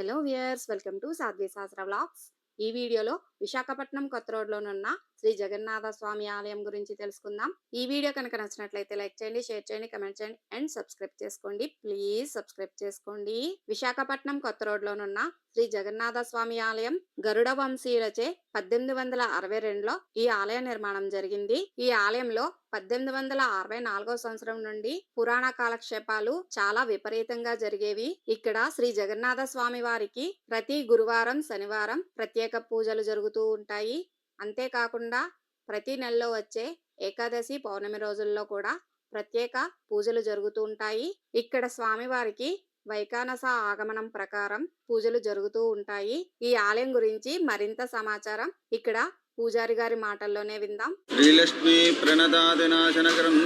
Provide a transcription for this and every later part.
Hello viewers welcome to Sadhvi Shastra vlogs. ఈ వీడియోలో విశాఖపట్నం కొత్త రోడ్లోనున్న శ్రీ జగన్నాథ స్వామి ఆలయం గురించి తెలుసుకుందాం. ఈ వీడియో కనుక నచ్చినట్లయితే లైక్ చేయండి షేర్ చేయండి కమెంట్ చేయండి అండ్ సబ్స్క్రైబ్ చేసుకోండి. ప్లీజ్ సబ్స్క్రైబ్ చేసుకోండి. విశాఖపట్నం కొత్త రోడ్లోనున్న శ్రీ జగన్నాథ స్వామి ఆలయం గరుడ వంశీయులచే పద్దెనిమిది వందల అరవై రెండులో ఈ ఆలయ నిర్మాణం జరిగింది. ఈ ఆలయంలో పద్దెనిమిది వందల అరవై నాలుగో సంవత్సరం నుండి పురాణ కాలక్షేపాలు చాలా విపరీతంగా జరిగేవి. ఇక్కడ శ్రీ జగన్నాథ స్వామి వారికి ప్రతి గురువారం శనివారం ప్రత్యేక పూజలు జరుగుతూ ఉంటాయి. అంతేకాకుండా ప్రతి నెలలో వచ్చే ఏకాదశి పౌర్ణమి రోజుల్లో కూడా ప్రత్యేక పూజలు జరుగుతూ ఉంటాయి. ఇక్కడ స్వామివారికి వైకానస ఆగమనం ప్రకారం పూజలు జరుగుతూ ఉంటాయి. ఈ ఆలయం గురించి మరింత సమాచారం ఇక్కడ పూజారి గారి మాటల్లోనే విందాం. శ్రీలక్ష్మీ ప్రణదాదినాశనకరం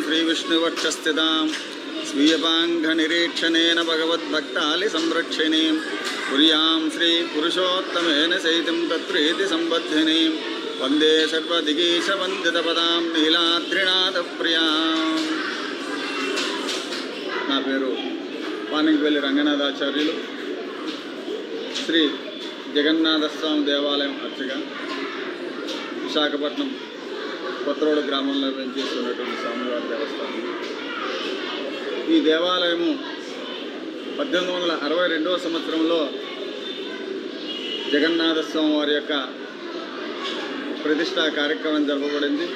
స్వీయపాంఘ నిరీక్షణేన భగవద్భక్తాలి సంరక్షిణీం. పుర్యాం శ్రీ పురుషోత్తమేన సైతం తత్రేతి సంబద్ధినీం. వందే సర్వదిగీశవందితపదాం నీలాద్రినాథ ప్రియా నా పేరు పానింపల్లి రంగనాథాచార్యులు. శ్రీ జగన్నాథస్వామి దేవాలయం అర్చగా విశాఖపట్నం కొత్తరోడు గ్రామంలో పనిచేస్తున్నటువంటి స్వామివారి దేవస్థానం. ఈ దేవాలయము పద్దెనిమిది వందల అరవై రెండవ సంవత్సరంలో జగన్నాథస్వామి వారి యొక్క ప్రతిష్టా కార్యక్రమం జరపబడింది.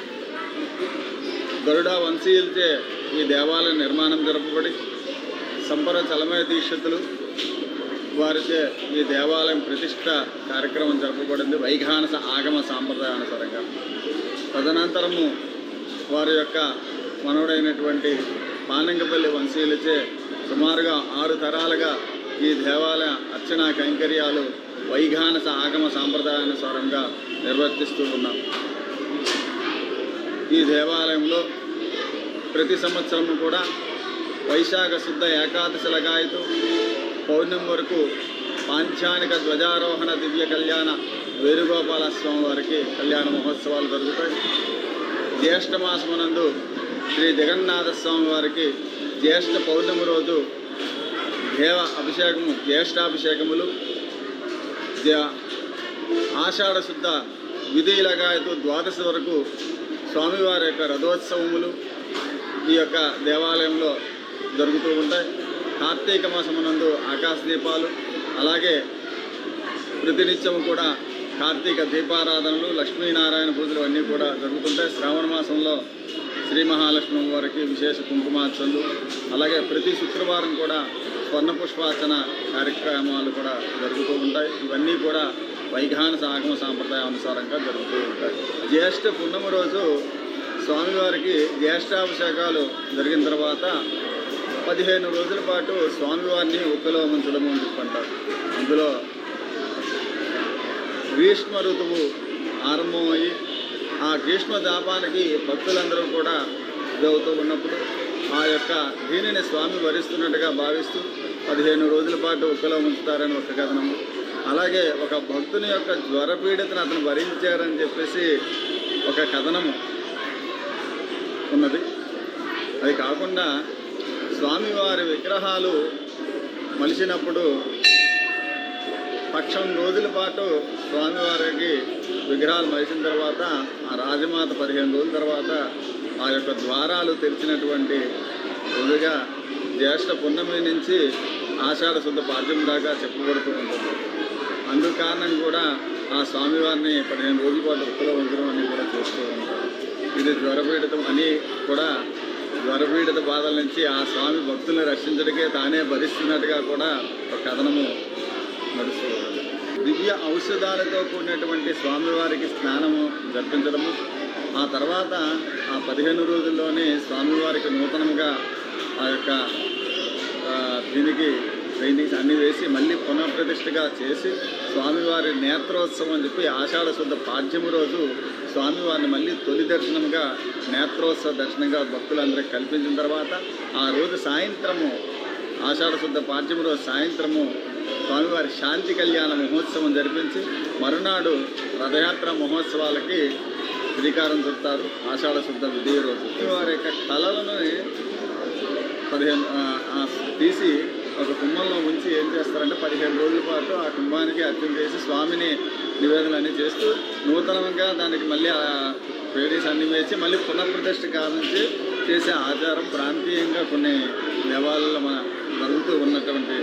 గరుడ వంశీయులచే ఈ దేవాలయ నిర్మాణం జరపబడి సంపర చలమయ దీక్షితులు వారిచే ఈ దేవాలయం ప్రతిష్ట కార్యక్రమం జరపబడింది. వైఘానస ఆగమ సాంప్రదాయానుసారంగా. తదనంతరము వారి యొక్క మనవుడైనటువంటి పానంగపల్లి వంశీయులచే సుమారుగా ఆరు తరాలుగా ఈ దేవాలయ అర్చనా కైంకర్యాలు వైఘానస ఆగమ సాంప్రదాయానుసారంగా నిర్వర్తిస్తూ ఉన్నాం. ఈ దేవాలయంలో ప్రతి సంవత్సరము కూడా వైశాఖ శుద్ధ ఏకాదశి లగాయతు పౌర్ణమి వరకు పాంచానిక ధ్వజారోహణ దివ్య కళ్యాణ వేణుగోపాల స్వామి వారికి కళ్యాణ మహోత్సవాలు జరుగుతాయి. జ్యేష్ఠమాసమునందు శ్రీ జగన్నాథ స్వామి వారికి జ్యేష్ఠ పౌర్ణమి రోజు దేవ అభిషేకము జ్యేష్ఠాభిషేకములు విద్య ఆషాఢ శుద్ధ విధిలగాయతు ద్వాదశి వరకు స్వామివారి యొక్క రథోత్సవములు ఈ యొక్క దేవాలయంలో జరుగుతూ ఉంటాయి. కార్తీక మాసమునందు ఆకాశ దీపాలు అలాగే ప్రతినిత్యం కూడా కార్తీక దీపారాధనలు లక్ష్మీనారాయణ పూజలు అన్నీ కూడా జరుగుతుంటాయి. శ్రావణ మాసంలో శ్రీ మహాలక్ష్మి వారికి విశేష కుంకుమార్చనలు అలాగే ప్రతి శుక్రవారం కూడా స్వర్ణ పుష్పార్చన కార్యక్రమాలు కూడా జరుగుతూ ఉంటాయి. ఇవన్నీ కూడా వైఘానస ఆగమ సాంప్రదాయం అనుసారంగా జరుగుతూ ఉంటాయి. జ్యేష్ఠ పున్నమ రోజు స్వామివారికి జ్యేష్ఠాభిషేకాలు జరిగిన తర్వాత పదిహేను రోజుల పాటు స్వామివారిని ఉక్కలో ఉంచడం అని చెప్పంటారు. అందులో గ్రీష్మ ఋతువు ఆరంభమయ్యి ఆ గ్రీష్మ దాపానికి భక్తులందరూ కూడా ఇదవుతూ ఉన్నప్పుడు ఆ యొక్క దీనిని స్వామి వరిస్తున్నట్టుగా భావిస్తూ పదిహేను రోజుల పాటు ఉక్కలో ఉంచుతారని ఒక కథనము అలాగే ఒక భక్తుని యొక్క జ్వరపీడితను అతను భరించారని చెప్పేసి ఒక కథనము ఉన్నది. అది కాకుండా స్వామివారి విగ్రహాలు మలిచినప్పుడు పక్షం రోజుల పాటు స్వామివారికి విగ్రహాలు మలిచిన తర్వాత ఆ రాజమాత పదిహేను రోజుల తర్వాత ఆ యొక్క ద్వారాలు తెరిచినటువంటి ముందుగా జ్యేష్ఠ పున్నమి నుంచి ఆషాఢ శుద్ధ పాఠ్యం దాకా చెప్పబడుతూ ఉంటుంది. అందుకు కారణం కూడా ఆ స్వామివారిని పదిహేను రోజుల పాటు ఉత్తర ఉంచడం అని కూడా చేస్తూ ఉంటారు. ఇది జ్వరపీడితం అని కూడా జ్వరపీడిత బాధల నుంచి ఆ స్వామి భక్తులను రక్షించడానికే తానే భరిస్తున్నట్టుగా కూడా ఒక కథనము నడుస్తూ దివ్య ఔషధాలతో కూడినటువంటి స్వామివారికి స్నానము జరిపించడము ఆ తర్వాత ఆ పదిహేను రోజుల్లోనే స్వామివారికి నూతనంగా ఆ యొక్క దీనికి పెయింటింగ్స్ అన్నీ వేసి మళ్ళీ పునఃప్రతిష్ఠగా చేసి స్వామివారి నేత్రోత్సవం అని చెప్పి ఆషాఢ శుద్ధ పాడ్యము రోజు స్వామివారిని మళ్ళీ తొలి దర్శనంగా నేత్రోత్సవ దర్శనంగా భక్తులందరికీ కల్పించిన తర్వాత ఆ రోజు సాయంత్రము ఆషాఢ శుద్ధ పాడ్యము రోజు సాయంత్రము స్వామివారి శాంతి కళ్యాణ మహోత్సవం జరిపించి మరునాడు రథయాత్ర మహోత్సవాలకి శ్రీకారం చుడతారు ఆషాఢ శుద్ధ విధి రోజు. వారి యొక్క కళలను పదిహేను తీసి ఒక కుంభంలో ఉంచి ఏం చేస్తారంటే పదిహేను రోజుల పాటు ఆ కుంభానికి అర్చన చేసి స్వామిని నివేదనలన్నీ చేస్తూ నూతనంగా దానికి మళ్ళీ ఆ పేడీస్ అన్ని వేసి మళ్ళీ పునఃప్రతిష్ఠ కావించి చేసే ఆచారం ప్రాంతీయంగా కొన్ని దేవాలయాల్లో మన జరుగుతూ ఉన్నటువంటి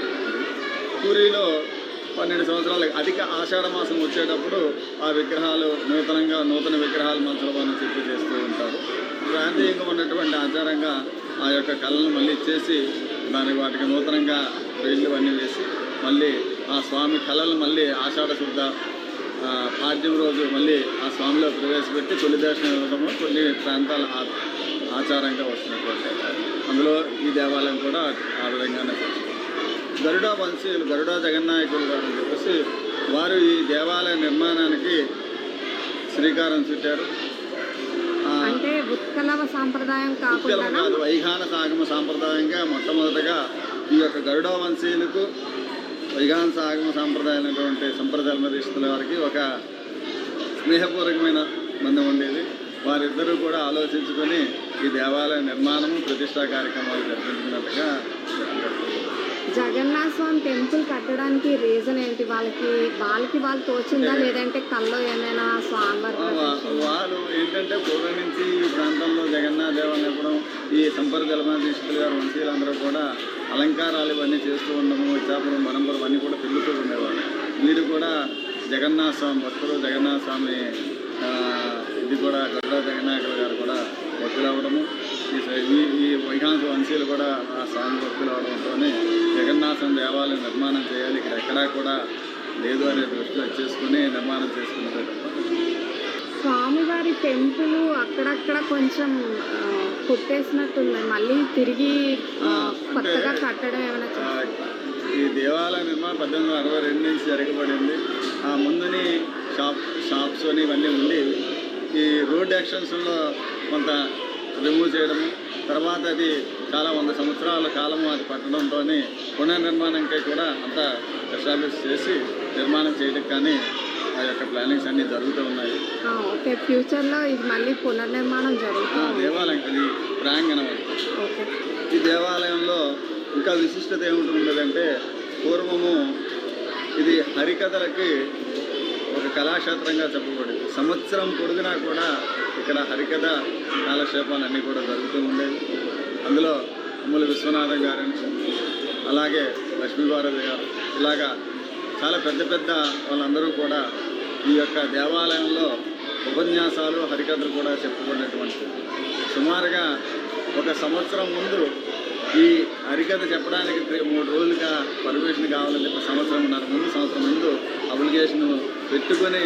పూరిలో పన్నెండు సంవత్సరాలు అధిక ఆషాఢ మాసం వచ్చేటప్పుడు ఆ విగ్రహాలు నూతనంగా నూతన విగ్రహాలు మంచలవాన్ని చెప్పి చేస్తూ ఉంటారు. ప్రాంతీయంగా ఉన్నటువంటి ఆచారంగా ఆ యొక్క కళలను మళ్ళీ చేసి దానికి వాటికి నూతనంగా పెయింట్లు అన్నీ వేసి మళ్ళీ ఆ స్వామి కళలు మళ్ళీ ఆషాఢ శుద్ధ ఆ, పాడ్యం రోజు మళ్ళీ ఆ స్వామిలో ప్రవేశపెట్టి తొలి దర్శనం ఇవ్వడము కొన్ని ప్రాంతాల ఆ- ఆచారంగా వస్తున్నటువంటి. అందులో ఈ దేవాలయం కూడా ఆ విధంగానే గరుడ వంశీయులు గరుడ జగన్నాయకులు గారు అని చెప్పేసి వారు ఈ దేవాలయ నిర్మాణానికి శ్రీకారం చుట్టారు. అంటే ఉత్కలవ సాంప్రదాయం కాదు వైఘాన సాగమ సాంప్రదాయంగా మొట్టమొదటగా ఈ యొక్క గరుడ వంశీయులకు వైఘాన సాగమ సాంప్రదాయమైనటువంటి సంప్రదాయమరీస్తుల వారికి ఒక స్నేహపూర్వకమైన బంధం ఉండేది. వారిద్దరూ కూడా ఆలోచించుకొని ఈ దేవాలయ నిర్మాణము ప్రతిష్టా కార్యక్రమాలు జరిపించినట్టుగా జగన్నాథ స్వామి టెంపుల్ కట్టడానికి రీజన్ ఏంటి? వాళ్ళకి వాళ్ళకి వాళ్ళు తోచిందా? లేదంటే కల్లో ఏమైనా స్వామివారి వా- ప్రదర్శన? వారు ఏంటంటే పూర్వం నుంచి ఈ ప్రాంతంలో జగన్నాథ దేవాలయం ఈ సంపర్క జలమాధీశ్వరులు గారు వంశీయులందరూ కూడా అలంకారాలు ఇవన్నీ చేస్తూ ఉండము ఇచ్చాపురం వనంపురం అన్నీ కూడా తిరుగుతూ ఉండేవారు వీరు కూడా జగన్నాథ స్వామి భక్తులు జగన్నాథ స్వామి ఇది కూడా గరుడ జగన్నాథులు గారు కూడా భక్తులు అవ్వడము. ఈ ఈ వైకాంశ వంశీయులు కూడా ఆ స్వామి భక్తులు అవడంతోనే జగన్నాథం దేవాలయం నిర్మాణం చేయాలి. ఇక్కడ ఎక్కడా కూడా లేదు అనే దృష్టిలో చేసుకుని నిర్మాణం చేసుకున్నదే తప్ప స్వామివారి టెంపుల్ అక్కడక్కడ కొంచెం కొట్టేసినట్టుంది. మళ్ళీ తిరిగి కొత్తగా కట్టడం ఏమైనా? ఈ దేవాలయ నిర్మాణం పద్దెనిమిది వందల అరవై రెండు నుంచి జరగబడింది. ఆ ముందుని షాప్ షాప్స్ అని ఇవన్నీ ఉండి ఈ రోడ్ యాక్షన్స్లో కొంత రిమూవ్ చేయడము. తర్వాత అది చాలా వంద సంవత్సరాల కాలము అది పట్టడంతో పునర్నిర్మాణంకై కూడా అంతా ఎస్టాబ్లిష్ చేసి నిర్మాణం చేయడం కానీ ఆ యొక్క ప్లానింగ్స్ అన్నీ జరుగుతూ ఉన్నాయి. ఓకే. ఫ్యూచర్లో ఇది మళ్ళీ పునర్నిర్మాణం జరుగుతుంది దేవాలయం అది. ప్రాంగణం ఈ దేవాలయంలో ఇంకా విశిష్టత ఏమిటి ఉండదంటే పూర్వము ఇది హరికథలకి ఒక కళాక్షేత్రంగా చెప్పబడింది. సంవత్సరం పొడుగునా కూడా ఇక్కడ హరికథ కాలక్షేపాలు అన్నీ కూడా జరుగుతూ ఉండేవి అందులో అమ్ముల విశ్వనాథం గారు అలాగే లక్ష్మీభారతి గారు ఇలాగా చాలా పెద్ద పెద్ద వాళ్ళందరూ కూడా ఈ యొక్క దేవాలయంలో ఉపన్యాసాలు హరికథలు కూడా చెప్పుకున్నటువంటి సుమారుగా ఒక సంవత్సరం ముందు ఈ హరికథ చెప్పడానికి మూడు రోజులుగా పర్మిషన్ కావాలని చెప్పి సంవత్సరం ఉన్నారు ముందు సంవత్సరం ముందు అప్లికేషన్ పెట్టుకొని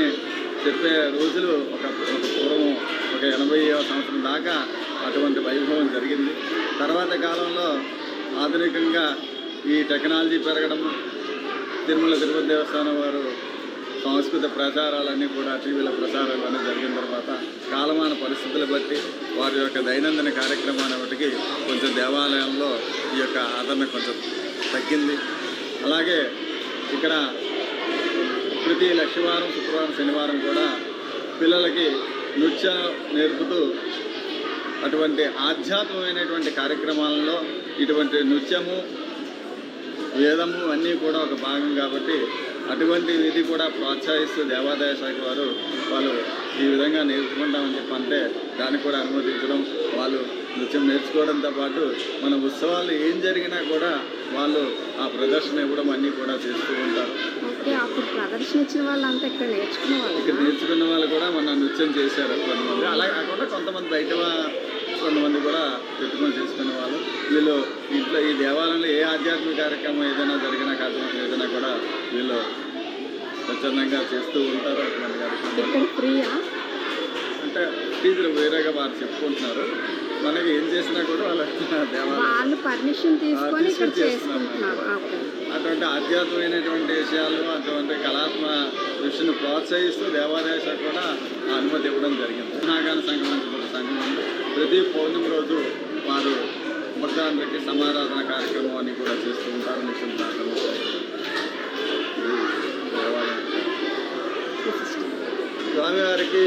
చెప్పే రోజులు ఒక పూర్వం ఒక ఎనభై సంవత్సరం దాకా అటువంటి వైభవం జరిగింది. తర్వాత కాలంలో ఆధునికంగా ఈ టెక్నాలజీ పెరగడం తిరుమల తిరుపతి దేవస్థానం వారు సంస్కృత ప్రచారాలన్నీ కూడా టీవీల ప్రసారాలు అన్నీ జరిగిన తర్వాత కాలమాన పరిస్థితులు బట్టి వారి యొక్క దైనందిన కార్యక్రమాన్ని కొంచెం దేవాలయంలో ఈ యొక్క ఆదరణ కొంచెం తగ్గింది. అలాగే ఇక్కడ ప్రతి లక్షవారం శుక్రవారం శనివారం కూడా పిల్లలకి నృత్య నేర్పుతూ అటువంటి ఆధ్యాత్మికమైనటువంటి కార్యక్రమాలలో ఇటువంటి నృత్యము వేదము అన్నీ కూడా ఒక భాగం కాబట్టి అటువంటి ఇది కూడా ప్రోత్సహిస్తూ దేవాదాయ శాఖ వారు వాళ్ళు ఈ విధంగా నేర్చుకుంటామని చెప్పి అంటే దాన్ని కూడా అనుమతించడం వాళ్ళు నృత్యం నేర్చుకోవడంతో పాటు మన ఉత్సవాలు ఏం జరిగినా కూడా వాళ్ళు ఆ ప్రదర్శన ఇవ్వడం అన్నీ కూడా చేస్తూ ఉంటారు. ఇక్కడ నేర్చుకున్న వాళ్ళు కూడా మన నృత్యం చేశారు కొంతమంది. అలా కాకుండా కొంతమంది బయట కొంతమంది కూడా పెట్టుకొని చేసుకునే వాళ్ళు. వీళ్ళు ఇంట్లో ఈ దేవాలయంలో ఏ ఆధ్యాత్మిక కార్యక్రమం ఏదైనా జరిగినా కార్యక్రమం ఏదైనా కూడా వీళ్ళు స్వచ్ఛందంగా చేస్తూ ఉంటారు అటువంటి కార్యక్రమాలు. అంటే ఫీజులు వేరేగా వారు చెప్పుకుంటున్నారు. మనకి ఏం చేసినా కూడా వాళ్ళ పర్మిషన్ తీసుకొని ఇక్కడ. చేసుకుంటున్నారు. అటువంటి ఆధ్యాత్మికమైనటువంటి విషయాలు అటువంటి కళాత్మ దృష్టిని ప్రోత్సహిస్తూ దేవాలయ శాఖ కూడా అనుమతి ఇవ్వడం జరిగింది. నాగాన సంక్రమించిన సంఘం. ప్రతి పౌర్ణమి రోజు వారు భక్తులందరికీ సమారాధన కార్యక్రమం అని కూడా చేస్తూ ఉంటారు. నిత్యం ప్రార్థన ఇది దేవాలయం. స్వామివారికి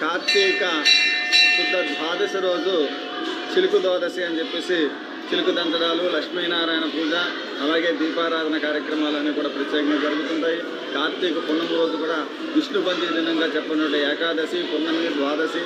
కార్తీక శుద్ధ ద్వాదశి రోజు చిలుకు ద్వాదశి అని చెప్పేసి చిలుకు దంచడాలు లక్ష్మీనారాయణ పూజ అలాగే దీపారాధన కార్యక్రమాలన్నీ కూడా ప్రత్యేకంగా జరుగుతుంటాయి. కార్తీక పున్నమి రోజు కూడా విష్ణు పంచమి దినంగా చెప్పినట్టు ఏకాదశి పున్నమి ద్వాదశి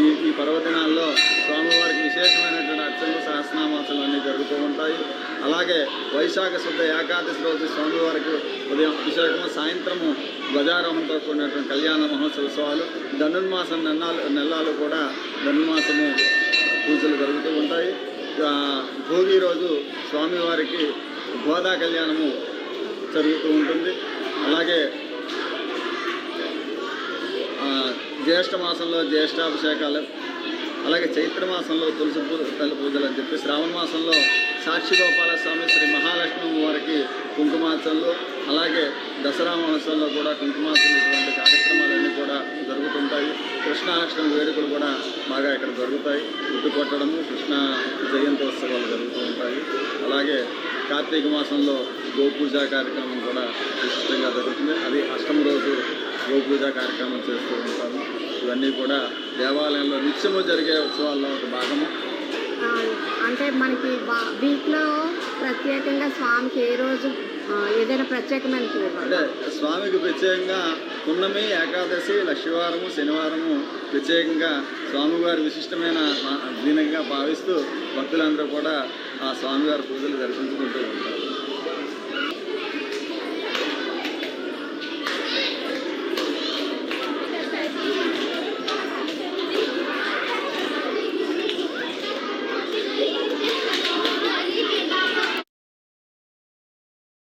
ఈ ఈ పర్వదినాల్లో స్వామివారికి విశేషమైనటువంటి అర్చనలు సహస్రనామాసనలు అన్నీ జరుగుతూ ఉంటాయి. అలాగే వైశాఖ శుద్ధ ఏకాదశి రోజు స్వామివారికి ఉదయం అభిషేకము సాయంత్రము ధ్వజారోహంతో కూడినటువంటి కళ్యాణ మహోత్సవ ఉత్సవాలు ధనుర్మాసం నెల్లాలు నెలలు కూడా ధనుర్మాసము పూజలు జరుగుతూ ఉంటాయి. భోగి రోజు స్వామివారికి గోదా కళ్యాణము జరుగుతూ ఉంటుంది. అలాగే జ్యేష్ఠ మాసంలో జ్యేష్ఠాభిషేకాలు అలాగే చైత్ర మాసంలో తులసి పూజ తల్లి పూజలు అని చెప్పి శ్రావణ మాసంలో సాక్షి గోపాల స్వామి శ్రీ మహాలక్ష్మి వారికి కుంకుమార్చనలు అలాగే దసరా మహోత్సవంలో కూడా కుంకుమార్చనలు ఇటువంటి కార్యక్రమాలన్నీ కూడా జరుగుతుంటాయి. కృష్ణాష్టమి వేడుకలు కూడా బాగా ఇక్కడ జరుగుతాయి. గుడ్డు కొట్టడము కృష్ణ జయంతి ఉత్సవాలు జరుగుతూ ఉంటాయి. అలాగే కార్తీక మాసంలో గోపూజ కార్యక్రమం కూడా విశిష్టంగా జరుగుతుంది. అది అష్టమి రోజు గోపూజ కార్యక్రమం చేస్తూ ఉంటాము. ఇవన్నీ కూడా దేవాలయంలో నిత్యము జరిగే ఉత్సవాల్లో ఒక భాగము. అంటే మనకి వీక్లో ప్రత్యేకంగా స్వామికి ఏ రోజు ఏదైనా ప్రత్యేకమైన అంటే స్వామికి ప్రత్యేకంగా పున్నమి ఏకాదశి లక్షవారము శనివారము ప్రత్యేకంగా స్వామివారి విశిష్టమైన దీనంగా భావిస్తూ భక్తులందరూ కూడా ఆ స్వామివారి పూజలు దర్శించుకుంటూ ఉంటారు.